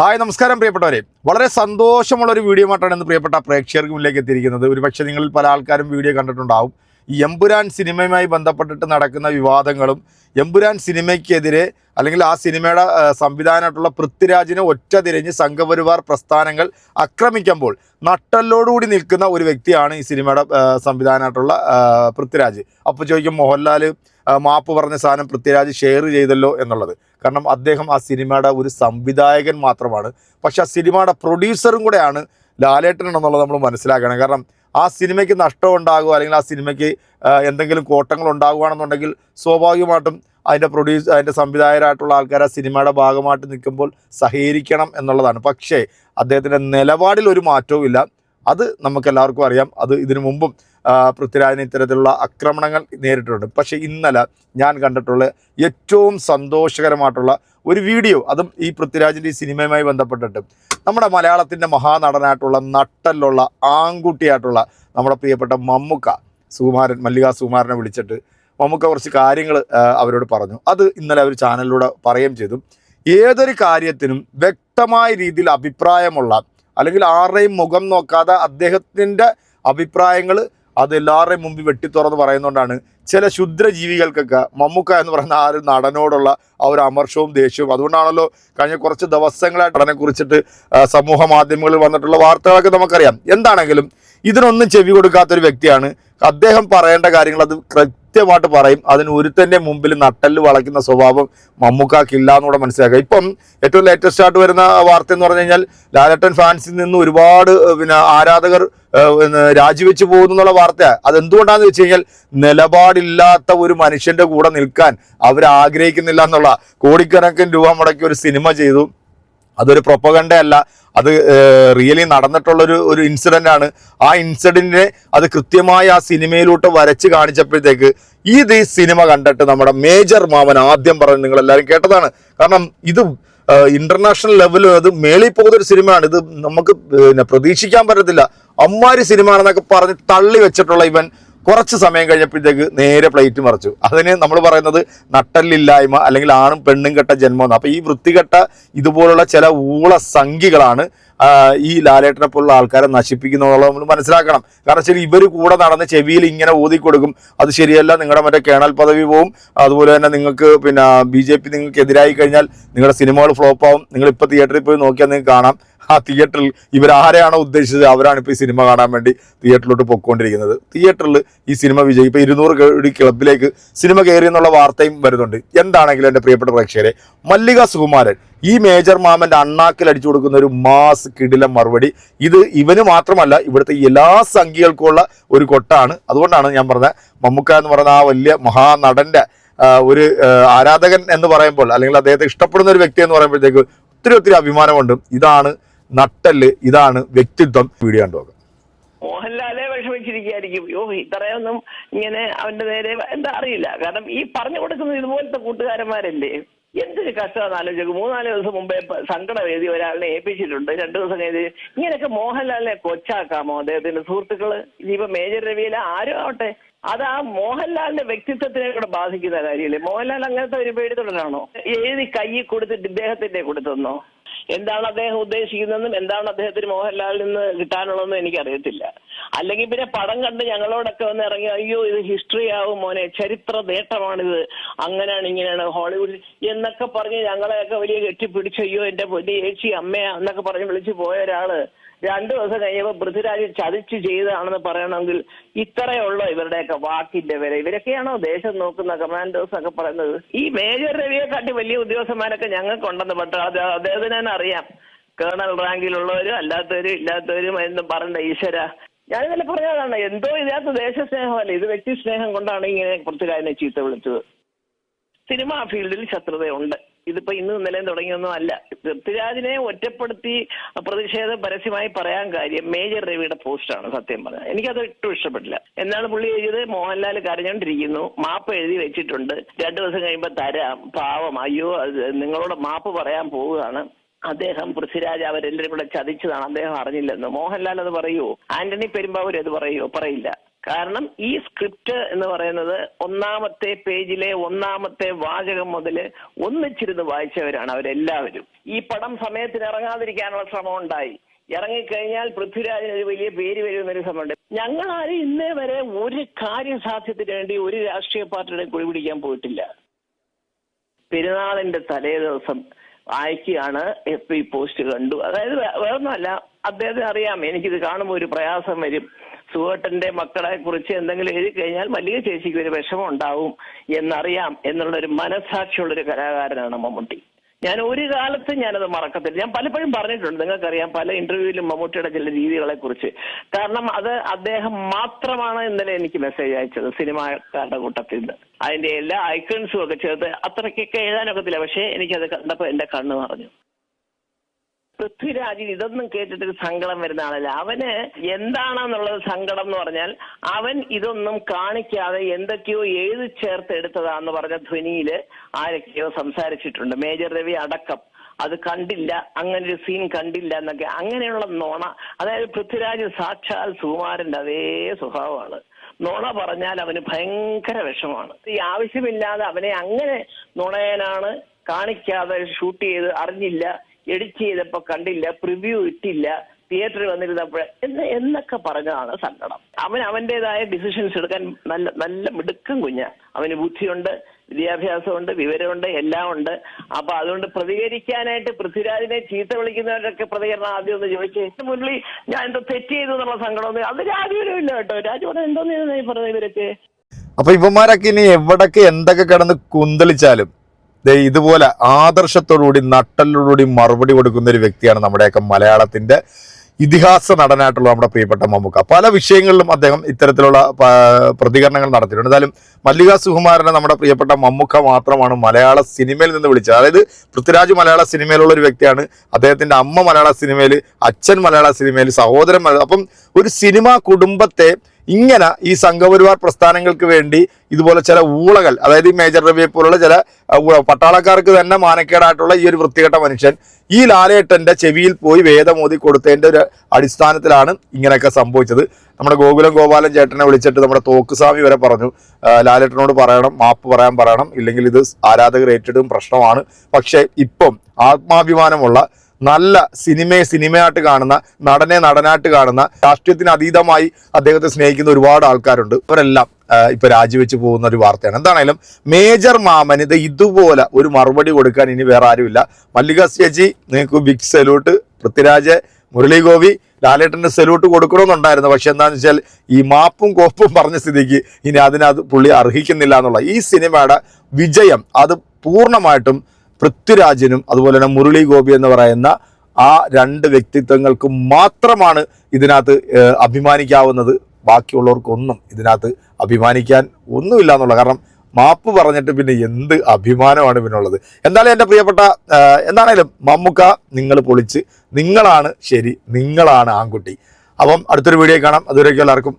Hi നമസ്കാരം പ്രിയപ്പെട്ടവരെ. വളരെ സന്തോഷമുള്ള ഒരു വീഡിയോ ആയിട്ടാണ് ഇന്ന് പ്രിയപ്പെട്ട പ്രേക്ഷകർക്ക് മുന്നിലേക്ക് എത്തിയിരിക്കുന്നത്. ഒരു പക്ഷേ നിങ്ങളിൽ പല ആൾക്കാരും വീഡിയോ കണ്ടിട്ടുണ്ടാവും. ഈ എമ്പുരാൻ സിനിമയുമായി ബന്ധപ്പെട്ടിട്ട് നടക്കുന്ന വിവാദങ്ങളും എമ്പുരാൻ സിനിമയ്ക്കെതിരെ അല്ലെങ്കിൽ ആ സിനിമയുടെ സംവിധാനമായിട്ടുള്ള പൃഥ്വിരാജിനെ ഒറ്റ തിരിഞ്ഞ് സംഘപരിവാർ പ്രസ്ഥാനങ്ങൾ ആക്രമിക്കുമ്പോൾ നട്ടല്ലോടുകൂടി നിൽക്കുന്ന ഒരു വ്യക്തിയാണ് ഈ സിനിമയുടെ സംവിധാനമായിട്ടുള്ള പൃഥ്വിരാജ്. അപ്പോൾ ചോദിക്കും മോഹൻലാൽ മാപ്പ് പറഞ്ഞ സാധനം പൃഥ്വിരാജ് ഷെയർ ചെയ്തല്ലോ എന്നുള്ളത്. കാരണം അദ്ദേഹം ആ സിനിമയുടെ ഒരു സംവിധായകൻ മാത്രമാണ്. പക്ഷെ ആ സിനിമയുടെ പ്രൊഡ്യൂസറും കൂടെയാണ് ലാലേട്ടൻ എന്നുള്ളത് നമ്മൾ മനസ്സിലാക്കണം. കാരണം ആ സിനിമയ്ക്ക് നഷ്ടം ഉണ്ടാകുക അല്ലെങ്കിൽ ആ സിനിമയ്ക്ക് എന്തെങ്കിലും കോട്ടങ്ങൾ ഉണ്ടാകുകയാണെന്നുണ്ടെങ്കിൽ സ്വാഭാവികമായിട്ടും അതിന്റെ പ്രൊഡ്യൂസ് അതിന്റെ സംവിധായകരായിട്ടുള്ള ആൾക്കാർ ആ സിനിമയുടെ ഭാഗമായിട്ട് നിൽക്കുമ്പോൾ സഹകരിക്കണം എന്നുള്ളതാണ്. പക്ഷേ അദ്ദേഹത്തിന്റെ നിലപാടിൽ ഒരു മാറ്റവും ഇല്ല അത് നമുക്കെല്ലാവർക്കും അറിയാം. അത് ഇതിനു മുമ്പും പൃഥ്വിരാജിന് ഇത്തരത്തിലുള്ള ആക്രമണങ്ങൾ നേരിട്ടിട്ടുണ്ട്. പക്ഷേ ഇന്നലെ ഞാൻ കണ്ടിട്ടുള്ള ഏറ്റവും സന്തോഷകരമായിട്ടുള്ള ഒരു വീഡിയോ അതും ഈ പൃഥ്വിരാജിന്റെ ഈ സിനിമയുമായി ബന്ധപ്പെട്ടിട്ട്. നമ്മുടെ മലയാളത്തിന്റെ മഹാനടനായിട്ടുള്ള നട്ടലുള്ള ആൺകുട്ടിയായിട്ടുള്ള നമ്മുടെ പ്രിയപ്പെട്ട മമ്മുക്ക സുകുമാരൻ മല്ലിക സുകുമാരനെ വിളിച്ചിട്ട് മമ്മുക്ക കുറച്ച് കാര്യങ്ങൾ അവരോട് പറഞ്ഞു. അത് ഇന്നലെ അവർ ചാനലിലൂടെ പറയുകയും ചെയ്തു. ഏതൊരു കാര്യത്തിനും വ്യക്തമായ രീതിയിൽ അഭിപ്രായമുള്ള അല്ലെങ്കിൽ ആരുടെയും മുഖം നോക്കാതെ അദ്ദേഹത്തിന്റെ അഭിപ്രായങ്ങൾ അത് എല്ലാവരുടെയും മുമ്പിൽ വെട്ടിത്തുറന്ന് പറയുന്നതുകൊണ്ടാണ് ചില ക്ഷുദ്രജീവികൾക്കൊക്കെ മമ്മൂക്ക എന്ന് പറയുന്ന ആ ഒരു നടനോടുള്ള ആ ഒരു അമർഷവും ദേഷ്യവും. അതുകൊണ്ടാണല്ലോ കഴിഞ്ഞ കുറച്ച് ദിവസങ്ങളായിട്ട് നടനെ കുറിച്ചിട്ട് സമൂഹ മാധ്യമങ്ങളിൽ വന്നിട്ടുള്ള വാർത്തകളൊക്കെ നമുക്കറിയാം. എന്താണെങ്കിലും ഇതിനൊന്നും ചെവി കൊടുക്കാത്തൊരു വ്യക്തിയാണ്. അദ്ദേഹം പറയേണ്ട കാര്യങ്ങൾ അത് കൃത്യമായിട്ട് പറയും. അതിന് ഒരുത്തന്റെ മുമ്പിൽ നട്ടൽ വളയ്ക്കുന്ന സ്വഭാവം മമ്മൂക്കാക്കില്ല എന്നുകൂടെ മനസ്സിലാക്കുക. ഇപ്പം ഏറ്റവും ലേറ്റസ്റ്റ് ആയിട്ട് വരുന്ന വാർത്ത എന്ന് പറഞ്ഞു കഴിഞ്ഞാൽ ലാലട്ടൻ ഫാൻസിൽ നിന്ന് ഒരുപാട് പിന്നെ ആരാധകർ രാജിവെച്ച് എന്നുള്ള വാർത്ത. അതെന്തുകൊണ്ടാന്ന് വെച്ച് കഴിഞ്ഞാൽ നിലപാടില്ലാത്ത ഒരു മനുഷ്യന്റെ കൂടെ നിൽക്കാൻ അവർ ആഗ്രഹിക്കുന്നില്ല എന്നുള്ള കോടിക്കണക്കിന് രൂപ മുടക്കി ഒരു സിനിമ ചെയ്തു. അതൊരു പ്രൊപ്പഗണ്ട അല്ല അത് റിയലി നടന്നിട്ടുള്ളൊരു ഒരു ഇൻസിഡന്റ് ആണ് ആ ഇൻസിഡന്റിനെ അത് കൃത്യമായി ആ സിനിമയിലോട്ട് വരച്ച് കാണിച്ചപ്പോഴത്തേക്ക് ഇത് ഈ സിനിമ കണ്ടിട്ട് നമ്മുടെ മേജർ മാവൻ ആദ്യം പറഞ്ഞു നിങ്ങൾ എല്ലാവരും കേട്ടതാണ്. കാരണം ഇത് ഇന്റർനാഷണൽ ലെവലിൽ അത് മേളിൽ പോകുന്ന ഒരു സിനിമയാണ്. ഇത് നമുക്ക് പിന്നെ പ്രതീക്ഷിക്കാൻ പറ്റത്തില്ല. അമ്മാരി സിനിമ ആണെന്നൊക്കെ പറഞ്ഞ് തള്ളി വെച്ചിട്ടുള്ള ഇവൻ കുറച്ച് സമയം കഴിഞ്ഞപ്പോഴത്തേക്ക് നേരെ പ്ലേറ്റ് മറിച്ചു. അതിന് നമ്മൾ പറയുന്നത് നട്ടല്ലില്ലായ്മ അല്ലെങ്കിൽ ആണും പെണ്ണും കെട്ട ജന്മം എന്ന്. അപ്പോൾ ഈ വൃത്തികെട്ട ഇതുപോലുള്ള ചില ഊള സംഖ്യകളാണ് ഈ ലാലേട്ടനെ പോലുള്ള ആൾക്കാരെ നശിപ്പിക്കുന്നുള്ളത് നമ്മൾ മനസ്സിലാക്കണം. കാരണം ശരി ഇവർ കൂടെ നടന്ന് ചെവിയിൽ ഇങ്ങനെ ഊതി കൊടുക്കും അത് ശരിയല്ല നിങ്ങളുടെ മറ്റേ കേണൽ പദവി പോവും. അതുപോലെ തന്നെ നിങ്ങൾക്ക് പിന്നെ ബി ജെ പി നിങ്ങൾക്ക് എതിരായി കഴിഞ്ഞാൽ നിങ്ങളുടെ സിനിമകൾ ഫ്ലോപ്പ് ആവും. നിങ്ങൾ ഇപ്പോൾ തിയേറ്ററിൽ പോയി നോക്കിയാൽ നിങ്ങൾക്ക് കാണാം. ആ തിയേറ്ററിൽ ഇവരാരെയാണോ ഉദ്ദേശിച്ചത്? അവരാണ് ഇപ്പോൾ ഈ സിനിമ കാണാൻ വേണ്ടി തിയേറ്ററിലോട്ട് പൊയ്ക്കൊണ്ടിരിക്കുന്നത്. തിയേറ്ററിൽ ഈ സിനിമ വിജയി ഇപ്പോൾ ഇരുന്നൂറ് കോടി ക്ലബിലേക്ക് സിനിമ കയറി എന്നുള്ള വാർത്തയും വരുന്നുണ്ട്. എന്താണെങ്കിലും എന്റെ പ്രിയപ്പെട്ട പ്രേക്ഷകരെ മല്ലിക സുകുമാരൻ ഈ മേജർ മാമന്റെ അണ്ണാക്കിൽ അടിച്ചു കൊടുക്കുന്ന ഒരു മാസ് കിടില മറുപടി ഇത് ഇവന് മാത്രമല്ല ഇവിടുത്തെ എല്ലാ സംഖ്യകൾക്കുമുള്ള ഒരു കൊട്ടാണ്. അതുകൊണ്ടാണ് ഞാൻ പറഞ്ഞത് മമ്മൂക്ക എന്ന് പറയുന്ന ആ വലിയ മഹാനടന്റെ ഒരു ആരാധകൻ എന്ന് പറയുമ്പോൾ അല്ലെങ്കിൽ അദ്ദേഹത്തെ ഇഷ്ടപ്പെടുന്ന ഒരു വ്യക്തി എന്ന് പറയുമ്പോഴത്തേക്ക് ഒത്തിരി ഒത്തിരി അഭിമാനമുണ്ട്. ഇതാണ് നട്ടൽ ഇതാണ് വ്യക്തിത്വം വീഡിയോ കണ്ടുപോകാം മോഹൻലാലെ വിഷമിച്ചിരിക്കുകയായിരിക്കും. യോ ഇത്രയൊന്നും ഇങ്ങനെ അവന്റെ നേരെ എന്താ അറിയില്ല. കാരണം ഈ പറഞ്ഞു കൊടുക്കുന്നത് ഇതുപോലത്തെ കൂട്ടുകാരന്മാരല്ലേ? എന്തൊരു കഷ്ടമാണെന്ന് ആലോചിക്കും മൂന്നാൽ ദിവസം മുമ്പേ സങ്കടവേദി ഒരാളിനെ ഏൽപ്പിച്ചിട്ടുണ്ട്. രണ്ടു ദിവസം കഴിഞ്ഞ് ഇങ്ങനെയൊക്കെ മോഹൻലാലിനെ കൊച്ചാക്കാമോ അദ്ദേഹത്തിന്റെ സുഹൃത്തുക്കൾ? ഇനിയിപ്പോ മേജർ രവിയിലെ ആരും ആവട്ടെ? അത് ആ മോഹൻലാലിന്റെ വ്യക്തിത്വത്തിനെ കൂടെ ബാധിക്കുന്ന കാര്യമല്ലേ മോഹൻലാൽ അങ്ങനത്തെ ഒരു പേടിത്തുടനാണോ എഴുതി കൈ കൊടുത്തിട്ട് ഇദ്ദേഹത്തിന്റെ കൊടുത്തെന്നോ എന്താണ് അദ്ദേഹം ഉദ്ദേശിക്കുന്നതെന്നും എന്താണ് അദ്ദേഹത്തിന് മോഹൻലാലിൽ നിന്ന് കിട്ടാനുള്ളതെന്നും എനിക്കറിയത്തില്ല. അല്ലെങ്കിൽ പിന്നെ പടം കണ്ട് ഞങ്ങളോടൊക്കെ വന്ന് ഇറങ്ങി അയ്യോ ഇത് ഹിസ്റ്ററി ആവും മോനെ ചരിത്ര നേട്ടമാണിത്. അങ്ങനെയാണ് ഇങ്ങനെയാണ് ഹോളിവുഡിൽ എന്നൊക്കെ പറഞ്ഞ് ഞങ്ങളെയൊക്കെ വലിയ കെട്ടിപ്പിടിച്ച് അയ്യോ എന്റെ പൊന്നി ചേച്ചി അമ്മയാ എന്നൊക്കെ പറഞ്ഞ് വിളിച്ചു പോയ ഒരാൾ രണ്ടു ദിവസം കഴിഞ്ഞപ്പോ പൃഥ്വിരാജ് ചതിച്ചു ചെയ്തതാണെന്ന് പറയണമെങ്കിൽ ഇത്രയുള്ള ഇവരുടെയൊക്കെ വാക്കിന്റെ വില. ഇവരൊക്കെയാണോ ദേശം നോക്കുന്ന കമാൻഡേഴ്സ് ഒക്കെ പറയുന്നത്? ഈ മേജർ രവിയെ കാട്ടി വലിയ ഉദ്യോഗസ്ഥന്മാരൊക്കെ ഞങ്ങൾക്കുണ്ടെന്ന് അത് അദ്ദേഹത്തിന് തന്നെ അറിയാം. കേണൽ റാങ്കിലുള്ളവരും അല്ലാത്തവരും ഇല്ലാത്തവരും എന്ന് പറഞ്ഞ ഈശ്വര. ഞാൻ ഇന്നലെ പറഞ്ഞതാണ് എന്തോ ഇതിനകത്ത് ദേശസ്നേഹമല്ല? ഇത് വ്യക്തി സ്നേഹം കൊണ്ടാണ് ഇങ്ങനെ പൃഥ്വിരാജിനെ ചീത്ത വിളിച്ചത്. സിനിമാ ഫീൽഡിൽ ശത്രുതയുണ്ട്. ഇതിപ്പോ ഇന്ന് ഇന്നലെയും തുടങ്ങിയൊന്നും അല്ല. പൃഥ്വിരാജിനെ ഒറ്റപ്പെടുത്തി പ്രതിഷേധം പരസ്യമായി പറയാൻ കാര്യം മേജർ രവിയുടെ പോസ്റ്റാണ് സത്യം പറഞ്ഞത് എനിക്കത് ഒട്ടും ഇഷ്ടപ്പെട്ടില്ല. എന്നാണ് പുള്ളി എഴുതിയത്? മോഹൻലാൽ കരഞ്ഞോണ്ടിരിക്കുന്നു. മാപ്പ് എഴുതി വെച്ചിട്ടുണ്ട്. രണ്ടു ദിവസം കഴിയുമ്പോ തരാം. പാവം. അയ്യോ നിങ്ങളോട് മാപ്പ് പറയാൻ പോവുകയാണ്. അദ്ദേഹം പൃഥ്വിരാജ് അവരെല്ലാവരും കൂടെ ചതിച്ചതാണ്. അദ്ദേഹം അറിഞ്ഞില്ലെന്ന്. മോഹൻലാൽ അത് പറയുമോ ആന്റണി പെരുമ്പാവൂർ അത് പറയുമോ പറയില്ല. കാരണം ഈ സ്ക്രിപ്റ്റ് എന്ന് പറയുന്നത് ഒന്നാമത്തെ പേജിലെ ഒന്നാമത്തെ വാചകം മുതൽ ഒന്നിച്ചിരുന്ന് വായിച്ചവരാണ് അവരെല്ലാവരും. ഈ പടം സമയത്തിന് ഇറങ്ങാതിരിക്കാനുള്ള ശ്രമം ഉണ്ടായി ഇറങ്ങിക്കഴിഞ്ഞാൽ പൃഥ്വിരാജിന് ഒരു വലിയ പേര് വരുമെന്നൊരു സമയമുണ്ട് ഞങ്ങൾ ആരും ഇന്നേ വരെ ഒരു കാര്യസാധ്യത്തിന് വേണ്ടി ഒരു രാഷ്ട്രീയ പാർട്ടിയുടെ കുഴി പിടിക്കാൻ പോയിട്ടില്ല. പെരുന്നാളിന്റെ തലേ ദിവസം അയക്കുകയാണ് എഫ് പോസ്റ്റ് കണ്ടു. അതായത് വേറൊന്നുമല്ല അദ്ദേഹത്തിന് അറിയാം. എനിക്കിത് കാണുമ്പോൾ ഒരു പ്രയാസം വരും. സുഹേട്ടന്റെ മക്കളെ കുറിച്ച് എന്തെങ്കിലും എഴുതി കഴിഞ്ഞാൽ മല്ലിക ചേച്ചിക്ക് ഒരു വിഷമം ഉണ്ടാവും എന്നറിയാം എന്നുള്ള ഒരു മനസാക്ഷിയുള്ള ഒരു കലാകാരനാണ് മമ്മൂട്ടി. ഞാൻ ഒരു കാലത്ത് ഞാനത് മറക്കത്തില്ല. ഞാൻ പലപ്പോഴും പറഞ്ഞിട്ടുണ്ട് നിങ്ങൾക്കറിയാം പല ഇന്റർവ്യൂവിലും മമ്മൂട്ടിയുടെ ചില രീതികളെ കുറിച്ച്. കാരണം അത് അദ്ദേഹം മാത്രമാണ് ഇന്നലെ എനിക്ക് മെസ്സേജ് അയച്ചത് സിനിമാക്കാരുടെ കൂട്ടത്തിൽ നിന്ന്. അതിന്റെ എല്ലാ ഐക്കൺസും ഒക്കെ ചേർത്ത് അത്രയ്ക്കൊക്കെ എഴുതാനൊക്കത്തില്ല. പക്ഷേ എനിക്കത് കണ്ടപ്പോൾ എന്റെ കണ്ണ് നിറഞ്ഞു. പൃഥ്വിരാജിന് ഇതൊന്നും കേട്ടിട്ട് സങ്കടം വരുന്ന ആളല്ല. അവന് എന്താണെന്നുള്ളത് സങ്കടം എന്ന് പറഞ്ഞാൽ അവൻ ഇതൊന്നും കാണിക്കാതെ എന്തൊക്കെയോ എഴുതി ചേർത്ത് എടുത്തതാന്ന് പറഞ്ഞ ധ്വനിയിൽ ആരൊക്കെയോ സംസാരിച്ചിട്ടുണ്ട്. മേജർ രവി അടക്കം. അത് കണ്ടില്ല. അങ്ങനെ ഒരു സീൻ കണ്ടില്ല എന്നൊക്കെ. അങ്ങനെയുള്ള നോണ. അതായത് പൃഥ്വിരാജ് സാക്ഷാൽ സുകുമാരന്റെ അതേ സ്വഭാവമാണ്. നുണ പറഞ്ഞാൽ അവന് ഭയങ്കര വിഷമാണ് ഈ ആവശ്യമില്ലാതെ അവനെ അങ്ങനെ നുണയനാണ് കാണിക്കാതെ ഷൂട്ട് ചെയ്ത് അറിഞ്ഞില്ല. എഡിറ്റ് ചെയ്തപ്പോ കണ്ടില്ല പ്രിവ്യൂ ഇട്ടില്ല തിയേറ്ററിൽ വന്നിരുന്നപ്പോൾ എന്ന് എന്നൊക്കെ പറഞ്ഞതാണ് സങ്കടം. അവൻ അവന്റേതായ ഡിസിഷൻസ് എടുക്കാൻ നല്ല നല്ല മിടുക്കം കുഞ്ഞ. അവന് ബുദ്ധിയുണ്ട് വിദ്യാഭ്യാസമുണ്ട് വിവരമുണ്ട് എല്ലാം ഉണ്ട്. അപ്പൊ അതുകൊണ്ട് പ്രതികരിക്കാനായിട്ട് പൃഥ്വിരാജിനെ ചീത്ത വിളിക്കുന്നവരൊക്കെ പ്രതികരണം ആദ്യം ഒന്ന് ചോദിച്ചു മുരളി ഞാൻ എന്തോ തെറ്റ് ചെയ്തു എന്നുള്ള സങ്കടം അത് രാജുവിനും ഇല്ല കേട്ടോ. രാജു പറഞ്ഞ എന്തോന്ന് പറഞ്ഞ ഇവരൊക്കെ? അപ്പൊ ഇവന്മാരൊക്കെ ഇനി എവിടൊക്കെ എന്തൊക്കെ കിടന്ന് കുന്തളിച്ചാലും ഇതുപോലെ ആദർശത്തോടുകൂടി നട്ടലോടുകൂടി മറുപടി കൊടുക്കുന്ന ഒരു വ്യക്തിയാണ് നമ്മുടെയൊക്കെ മലയാളത്തിന്റെ ഇതിഹാസ നടനായിട്ടുള്ള നമ്മുടെ പ്രിയപ്പെട്ട മമ്മൂക്ക. പല വിഷയങ്ങളിലും അദ്ദേഹം ഇത്തരത്തിലുള്ള പ്രതികരണങ്ങൾ നടത്തിയിട്ടുണ്ട്. എന്തായാലും മല്ലിക സുകുമാരനെ നമ്മുടെ പ്രിയപ്പെട്ട മമ്മൂക്ക മാത്രമാണ് മലയാള സിനിമയിൽ നിന്ന് വിളിച്ചത്. അതായത് പൃഥ്വിരാജ് മലയാള സിനിമയിലുള്ള ഒരു വ്യക്തിയാണ്. അദ്ദേഹത്തിന്റെ അമ്മ മലയാള സിനിമയിൽ അച്ഛൻ മലയാള സിനിമയിൽ സഹോദരൻ അപ്പം ഒരു സിനിമാ കുടുംബത്തെ ഇങ്ങനെ ഈ സംഘപരിവാർ പ്രസ്ഥാനങ്ങൾക്ക് വേണ്ടി ഇതുപോലെ ചില ഊളകൾ അതായത് ഈ മേജർ രവിയെ പോലുള്ള ചില പട്ടാളക്കാർക്ക് തന്നെ മാനക്കേടായിട്ടുള്ള ഈ ഒരു വൃത്തികെട്ട മനുഷ്യൻ ഈ ലാലേട്ടന്റെ ചെവിയിൽ പോയി വേദമോതി കൊടുത്തതിന്റെ ഒരു അടിസ്ഥാനത്തിലാണ് ഇങ്ങനെയൊക്കെ സംഭവിച്ചത്. നമ്മുടെ ഗോകുലം ഗോപാലൻ ചേട്ടനെ വിളിച്ചിട്ട് നമ്മുടെ തോക്കുസ്വാമി വരെ പറഞ്ഞു ലാലേട്ടനോട് പറയണം മാപ്പ് പറയാൻ പറയണം ഇല്ലെങ്കിൽ ഇത് ആരാധകർ ഏറ്റെടുക്കും പ്രശ്നമാണ്. പക്ഷേ ഇപ്പം ആത്മാഭിമാനമുള്ള നല്ല സിനിമയെ സിനിമയായിട്ട് കാണുന്ന നടനെ നടനായിട്ട് കാണുന്ന രാഷ്ട്രീയത്തിന് അതീതമായി അദ്ദേഹത്തെ സ്നേഹിക്കുന്ന ഒരുപാട് ആൾക്കാരുണ്ട്. ഇവരെല്ലാം ഇപ്പൊ രാജിവെച്ച് പോകുന്ന ഒരു വാർത്തയാണ്. എന്താണേലും മേജർ മാമന് ഇത് ഇതുപോലെ ഒരു മറുപടി കൊടുക്കാൻ ഇനി വേറെ ആരുമില്ല. മല്ലിക ചേച്ചി നിങ്ങൾക്ക് ബിഗ് സല്യൂട്ട് പൃഥ്വിരാജ് മുരളി ഗോപി ലാലേട്ടന്റെ സല്യൂട്ട് കൊടുക്കണമെന്നുണ്ടായിരുന്നു. പക്ഷെ എന്താണെന്ന് വെച്ചാൽ ഈ മാപ്പും കോപ്പും പറഞ്ഞ സ്ഥിതിക്ക് ഇനി അതിനത് പുള്ളി അർഹിക്കുന്നില്ല എന്നുള്ള ഈ സിനിമയുടെ വിജയം അത് പൂർണമായിട്ടും പൃഥ്വിരാജിനും അതുപോലെ തന്നെ മുരളി ഗോപി എന്ന് പറയുന്ന ആ രണ്ട് വ്യക്തിത്വങ്ങൾക്ക് മാത്രമാണ് ഇതിനകത്ത് അഭിമാനിക്കാവുന്നത്. ബാക്കിയുള്ളവർക്കൊന്നും ഇതിനകത്ത് അഭിമാനിക്കാൻ ഒന്നുമില്ല എന്നുള്ള കാരണം മാപ്പ് പറഞ്ഞിട്ട് പിന്നെ എന്ത് അഭിമാനമാണ് പിന്നുള്ളത് എന്തായാലും എന്റെ പ്രിയപ്പെട്ട എന്താണേലും മമ്മുക്ക നിങ്ങൾ പൊളിച്ച് നിങ്ങളാണ് ശരി നിങ്ങളാണ് ആൺകുട്ടി. അപ്പം അടുത്തൊരു വീഡിയോ കാണാം. അതുവരേക്കും എല്ലാവർക്കും